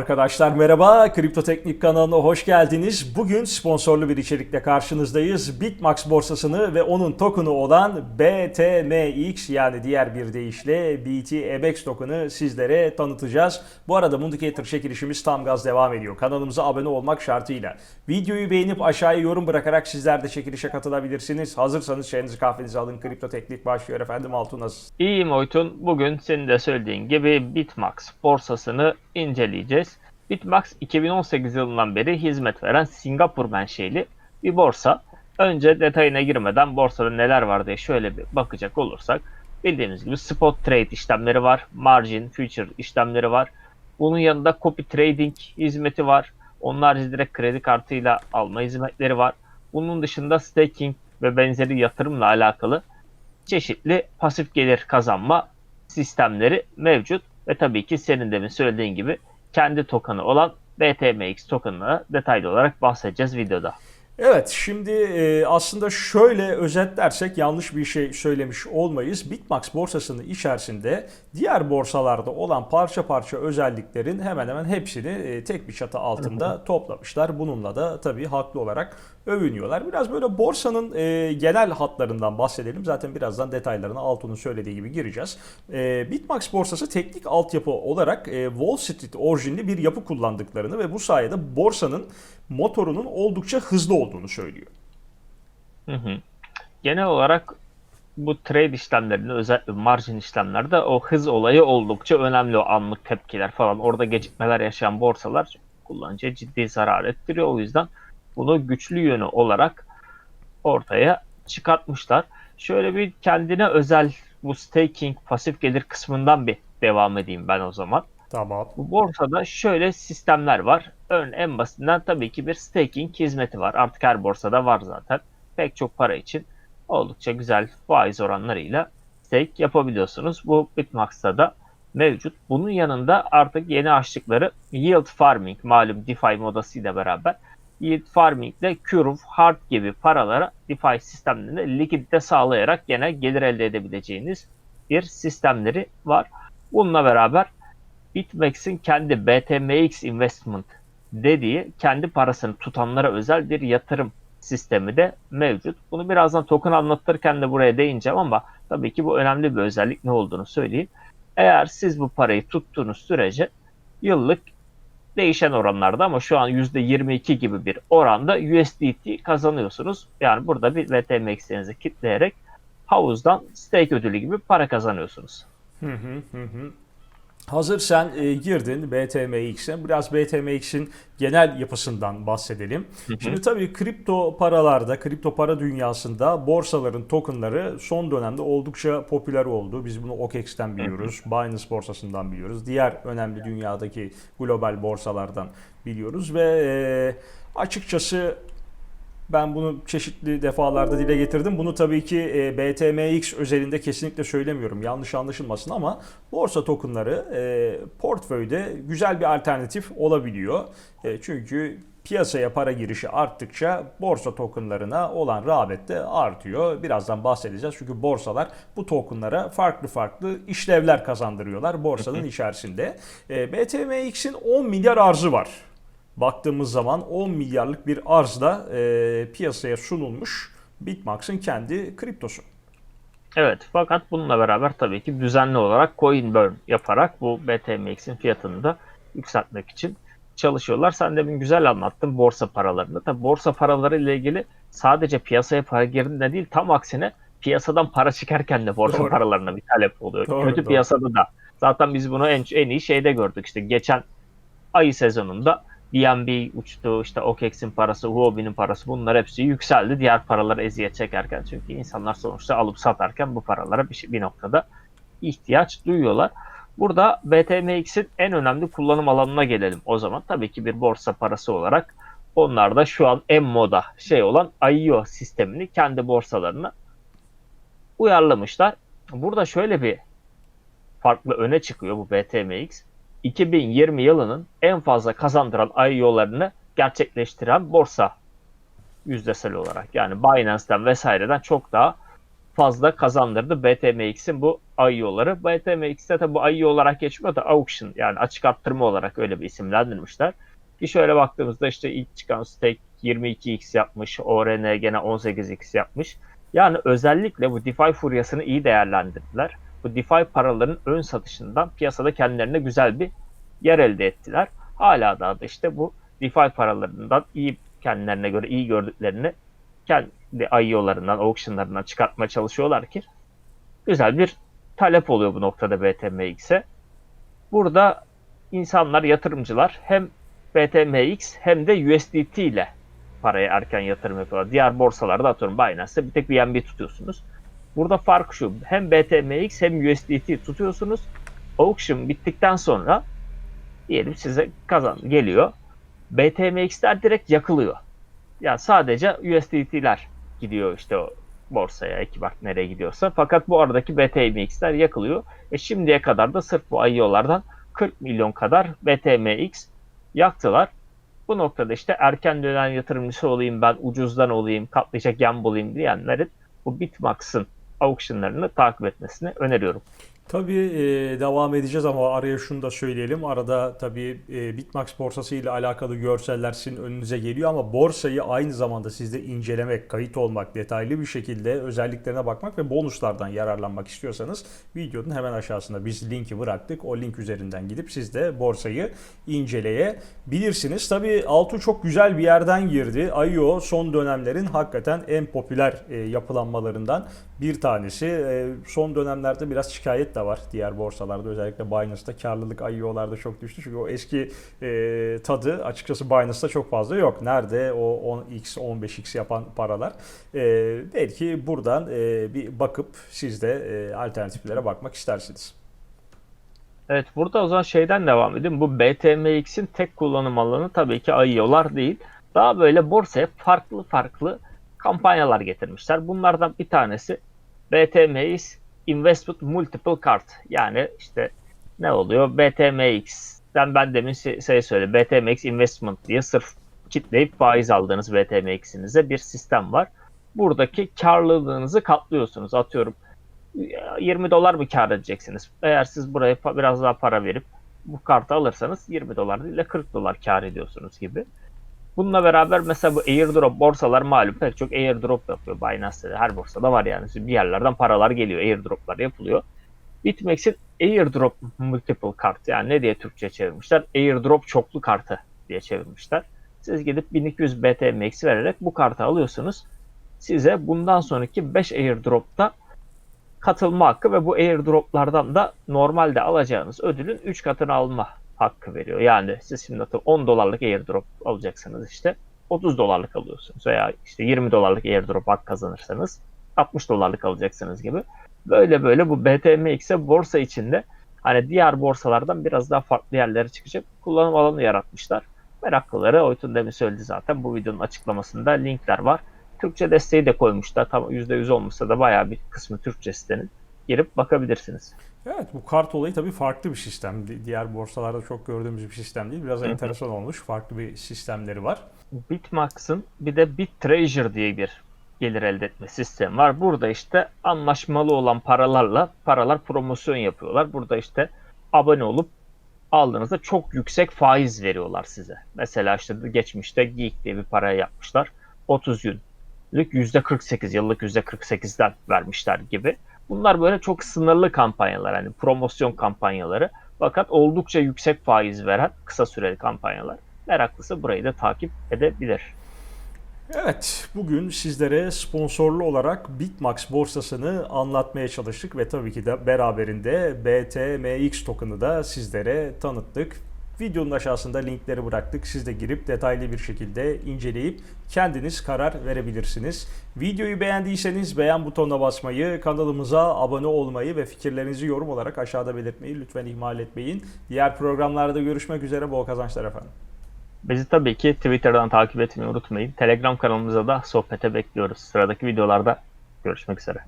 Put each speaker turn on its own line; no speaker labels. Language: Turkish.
Arkadaşlar merhaba, Kripto Teknik kanalına hoş geldiniz. Bugün sponsorlu bir içerikle karşınızdayız. Bitmax borsasını ve onun token'ı olan BTMX yani diğer bir deyişle BTMX token'ı sizlere tanıtacağız. Bu arada Mundicator çekilişimiz tam gaz devam ediyor. Kanalımıza abone olmak şartıyla. Videoyu beğenip aşağıya yorum bırakarak sizler de çekilişe katılabilirsiniz. Hazırsanız çayınızı kahvenizi alın. Kripto Teknik başlıyor efendim. Altun nasılsın?
İyiyim Oytun. Bugün senin de söylediğin gibi Bitmax borsasını inceleyeceğiz. Bitmax 2018 yılından beri hizmet veren Singapur menşeli bir borsa. Önce detayına girmeden borsada neler var diye şöyle bir bakacak olursak bildiğiniz gibi spot trade işlemleri var, margin, future işlemleri var. Bunun yanında copy trading hizmeti var. Harici direkt kredi kartıyla alma hizmetleri var. Bunun dışında staking ve benzeri yatırımla alakalı çeşitli pasif gelir kazanma sistemleri mevcut. Ve tabii ki senin demin söylediğin gibi kendi token'ı olan BTMX token'ına detaylı olarak bahsedeceğiz videoda.
Evet şimdi e, aslında şöyle özetlersek yanlış bir şey söylemiş olmayız. Bitmax borsasının içerisinde diğer borsalarda olan parça parça özelliklerin hemen hemen hepsini e, tek bir çatı altında toplamışlar. Bununla da tabii haklı olarak övünüyorlar. Biraz böyle borsanın e, genel hatlarından bahsedelim. Zaten birazdan detaylarına Altun'un söylediği gibi gireceğiz. E, Bitmax borsası teknik altyapı olarak e, Wall Street orijinli bir yapı kullandıklarını ve bu sayede borsanın motorunun oldukça hızlı olduğunu söylüyor.
Hı hı. Genel olarak bu trade işlemlerinde özellikle margin işlemlerde o hız olayı oldukça önemli. O anlık tepkiler falan orada gecikmeler yaşayan borsalar kullanıcıya ciddi zarar ettiriyor. O yüzden bunu güçlü yönü olarak ortaya çıkartmışlar. Şöyle bir kendine özel bu staking pasif gelir kısmından bir devam edeyim ben o zaman.
Tamam.
Bu borsada şöyle sistemler var. Örneğin en basitinden tabii ki bir staking hizmeti var. Artık her borsada var zaten. Pek çok para için oldukça güzel faiz oranlarıyla stake yapabiliyorsunuz. Bu Bitmax'ta da mevcut. Bunun yanında artık yeni açtıkları yield farming malum DeFi modasıyla beraber yield farming ile Curve, Hard gibi paralara DeFi sistemlerinde likidite sağlayarak gene gelir elde edebileceğiniz bir sistemleri var. Bununla beraber BitMEX'in kendi BTMX Investment dediği kendi parasını tutanlara özel bir yatırım sistemi de mevcut. Bunu birazdan token anlatırken de buraya değineceğim ama tabii ki bu önemli bir özellik ne olduğunu söyleyeyim. Eğer siz bu parayı tuttuğunuz sürece yıllık değişen oranlarda ama şu an %22 gibi bir oranda USDT kazanıyorsunuz. Yani burada bir BTMX'inizi kitleyerek havuzdan stake ödülü gibi para kazanıyorsunuz.
Hı hı hı. Hazır sen e, girdin BTMX'e. Biraz BTMX'in genel yapısından bahsedelim. Şimdi tabii kripto paralarda, kripto para dünyasında borsaların tokenları son dönemde oldukça popüler oldu. Biz bunu OKEX'ten biliyoruz, Binance borsasından biliyoruz. Diğer önemli dünyadaki global borsalardan biliyoruz ve e, açıkçası ben bunu çeşitli defalarda dile getirdim. Bunu tabii ki e, BTMX özelinde kesinlikle söylemiyorum. Yanlış anlaşılmasın ama borsa tokenları e, portföyde güzel bir alternatif olabiliyor. E, çünkü piyasaya para girişi arttıkça borsa tokenlarına olan rağbet de artıyor. Birazdan bahsedeceğiz. Çünkü borsalar bu tokenlara farklı farklı işlevler kazandırıyorlar borsanın içerisinde. E, BTMX'in 10 milyar arzı var baktığımız zaman 10 milyarlık bir arzla e, piyasaya sunulmuş Bitmax'ın kendi kriptosu.
Evet fakat bununla beraber tabii ki düzenli olarak coin burn yaparak bu BTMX'in fiyatını da yükseltmek için çalışıyorlar. Sen demin güzel anlattın borsa paralarını. Tabii borsa paraları ile ilgili sadece piyasaya para girdiğinde değil tam aksine piyasadan para çıkarken de borsa
Doğru.
paralarına bir talep oluyor.
Doğru,
Kötü
doğru.
piyasada da. Zaten biz bunu en, en iyi şeyde gördük. İşte geçen ayı sezonunda BNB uçtu, işte OKEX'in parası, Huobi'nin parası bunlar hepsi yükseldi. Diğer paralara eziyet çekerken çünkü insanlar sonuçta alıp satarken bu paralara bir, şey- bir noktada ihtiyaç duyuyorlar. Burada BTMX'in en önemli kullanım alanına gelelim o zaman. Tabii ki bir borsa parası olarak onlar da şu an en moda şey olan IEO sistemini kendi borsalarına uyarlamışlar. Burada şöyle bir farklı öne çıkıyor bu BTMX. 2020 yılının en fazla kazandıran IEO'larını gerçekleştiren borsa yüzdesel olarak. Yani Binance'den vesaireden çok daha fazla kazandırdı BTMX'in bu IEO'ları. BTMX'te tabi bu IEO olarak geçmiyor da auction yani açık arttırma olarak öyle bir isimlendirmişler. Ki şöyle baktığımızda işte ilk çıkan stake 22x yapmış, ORN gene 18x yapmış. Yani özellikle bu DeFi furyasını iyi değerlendirdiler. Bu DeFi paraların ön satışından piyasada kendilerine güzel bir yer elde ettiler. Hala daha da işte bu DeFi paralarından iyi kendilerine göre iyi gördüklerini kendi IEO'larından, auctionlarından çıkartmaya çalışıyorlar ki güzel bir talep oluyor bu noktada BTMX'e. Burada insanlar, yatırımcılar hem BTMX hem de USDT ile paraya erken yatırım yapıyorlar. Diğer borsalarda atıyorum Binance'da bir tek BNB tutuyorsunuz. Burada fark şu. Hem BTMX hem USDT tutuyorsunuz. Auction bittikten sonra diyelim size kazan geliyor. BTMX'ler direkt yakılıyor. Yani sadece USDT'ler gidiyor işte o borsaya, ekibart nereye gidiyorsa. Fakat bu aradaki BTMX'ler yakılıyor. E şimdiye kadar da sırf bu IEO'lardan 40 milyon kadar BTMX yaktılar. Bu noktada işte erken dönen yatırımcısı olayım ben, ucuzdan olayım, katlayacak yan bulayım diyenlerin bu Bitmax'ın auctionlarını takip etmesini öneriyorum.
Tabii e, devam edeceğiz ama araya şunu da söyleyelim. Arada tabii e, Bitmax borsası ile alakalı görseller sizin önünüze geliyor ama borsayı aynı zamanda sizde incelemek, kayıt olmak, detaylı bir şekilde özelliklerine bakmak ve bonuslardan yararlanmak istiyorsanız videonun hemen aşağısında biz linki bıraktık. O link üzerinden gidip siz de borsayı inceleyebilirsiniz. Tabii Altu çok güzel bir yerden girdi. IO son dönemlerin hakikaten en popüler e, yapılanmalarından bir tanesi. Son dönemlerde biraz şikayet de var diğer borsalarda. Özellikle Binance'da karlılık IO'larda çok düştü. Çünkü o eski e, tadı açıkçası Binance'da çok fazla yok. Nerede o 10x, 15x yapan paralar? E, belki buradan e, bir bakıp siz de e, alternatiflere bakmak istersiniz.
Evet burada o zaman şeyden devam edeyim. Bu BTMX'in tek kullanım alanı tabii ki IEO'lar değil. Daha böyle borsaya farklı farklı kampanyalar getirmişler. Bunlardan bir tanesi BTMX Investment Multiple Card. Yani işte ne oluyor? BTMX'den ben demin şey, şey söyledim. BTMX Investment diye sırf kitleyip faiz aldığınız BTMX'inize bir sistem var. Buradaki karlılığınızı katlıyorsunuz. Atıyorum 20 dolar mı kar edeceksiniz? Eğer siz buraya biraz daha para verip bu kartı alırsanız 20 dolar değil de 40 dolar kar ediyorsunuz gibi. Bununla beraber mesela bu airdrop borsalar malum pek çok airdrop yapıyor. Binance'de her borsada var yani. Bir yerlerden paralar geliyor. Airdroplar yapılıyor. BitMEX'in airdrop multiple kart yani ne diye Türkçe çevirmişler? Airdrop çoklu kartı diye çevirmişler. Siz gidip 1200 BTMX vererek bu kartı alıyorsunuz. Size bundan sonraki 5 airdropta katılma hakkı ve bu airdroplardan da normalde alacağınız ödülün 3 katını alma hakkı veriyor. Yani siz şimdi atıyorum 10 dolarlık airdrop alacaksınız işte 30 dolarlık alıyorsunuz veya işte 20 dolarlık airdrop hak kazanırsanız 60 dolarlık alacaksınız gibi. Böyle böyle bu BTMX'e borsa içinde hani diğer borsalardan biraz daha farklı yerlere çıkacak kullanım alanı yaratmışlar. Meraklıları Oytun demin söyledi zaten bu videonun açıklamasında linkler var. Türkçe desteği de koymuşlar. Tam %100 olmasa da bayağı bir kısmı Türkçe sitenin. Girip bakabilirsiniz.
Evet bu kart olayı tabii farklı bir sistem. Di- Diğer borsalarda çok gördüğümüz bir sistem değil. Biraz enteresan olmuş. Farklı bir sistemleri var.
Bitmax'ın bir de BitTreasure diye bir gelir elde etme sistemi var. Burada işte anlaşmalı olan paralarla paralar promosyon yapıyorlar. Burada işte abone olup aldığınızda çok yüksek faiz veriyorlar size. Mesela işte geçmişte Geek diye bir paraya yapmışlar. 30 günlük %48 yıllık %48'den vermişler gibi. Bunlar böyle çok sınırlı kampanyalar hani promosyon kampanyaları. Fakat oldukça yüksek faiz veren kısa süreli kampanyalar. Meraklısı burayı da takip edebilir.
Evet, bugün sizlere sponsorlu olarak Bitmax borsasını anlatmaya çalıştık ve tabii ki de beraberinde BTMX token'ı da sizlere tanıttık. Videonun aşağısında linkleri bıraktık. Siz de girip detaylı bir şekilde inceleyip kendiniz karar verebilirsiniz. Videoyu beğendiyseniz beğen butonuna basmayı, kanalımıza abone olmayı ve fikirlerinizi yorum olarak aşağıda belirtmeyi lütfen ihmal etmeyin. Diğer programlarda görüşmek üzere. Bol kazançlar efendim.
Bizi tabii ki Twitter'dan takip etmeyi unutmayın. Telegram kanalımıza da sohbete bekliyoruz. Sıradaki videolarda görüşmek üzere.